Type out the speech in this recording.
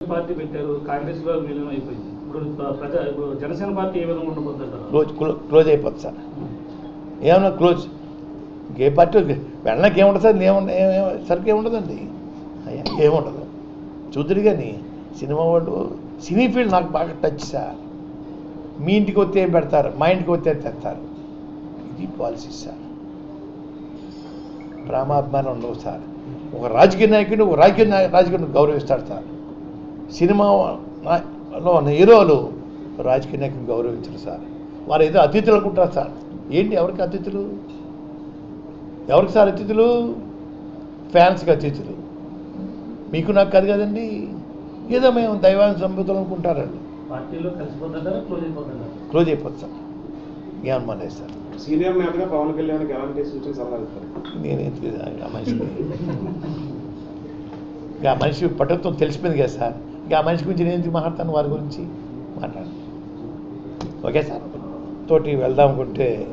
Party పెట్టారు కాంగ్రెస్లో విలీనం అయిపోయింది ఇప్పుడు ప్రజా ఇప్పుడు జనసేన పార్టీ ఏ విధంగా ఉండబోతుంటారు క్లోజ్ క్లోజ్ అయిపోతుంది సార్. ఏమన్నా క్లోజ్? ఏ పార్టీ వెళ్ళడానికి ఏముండదు సార్ ఏముండ సరికి ఏముండదండి. అయ్యా ఏముండదు. చూద్దరు కానీ సినిమా వాళ్ళు సినీ ఫీల్డ్ నాకు బాగా టచ్ సార్. మీ ఇంటికి వస్తే ఏం పెడతారు? మా ఇంటికి వస్తే తెస్తారు? ఇది పాలసీ సార్. ప్రేమాభిమానం ఉండవు సార్. ఒక రాజకీయ నాయకుడిని ఒక రాజకీయ నాయ- రాజకీయాన్ని గౌరవిస్తాడు సార్. సినిమాలో ఉన్న హీరోలు రాజకీయ నాయకుని గౌరవించరు సార్. వారు ఏదో అతిథులు అనుకుంటారు సార్. ఏంటి ఎవరికి అతిథులు? ఎవరికి సార్ అతిథులు? ఫ్యాన్స్కి అతిథులు. మీకు నాకు కాదు కదండి. ఏదో మేము దైవాన్ని సంబుద్ధులు అనుకుంటారండి క్లోజ్ అయిపోతుంది సార్. ఏమన్నా సార్. సీనియర్ నేతగా పవన్ కళ్యాణ్ ఎలాంటి సూచన సలహా ఇస్తారు. నేనేం తెలియదు ఆ ఆ మనిషి పటత్వం తెలిసిపోయింది కదా సార్. ఇంకా ఆ మనిషి గురించి నేను ఎందుకు మాట్లాడతాను వారి గురించి? మాట్లాడు. Okay sir. తోటి వెళ్దాం అనుకుంటే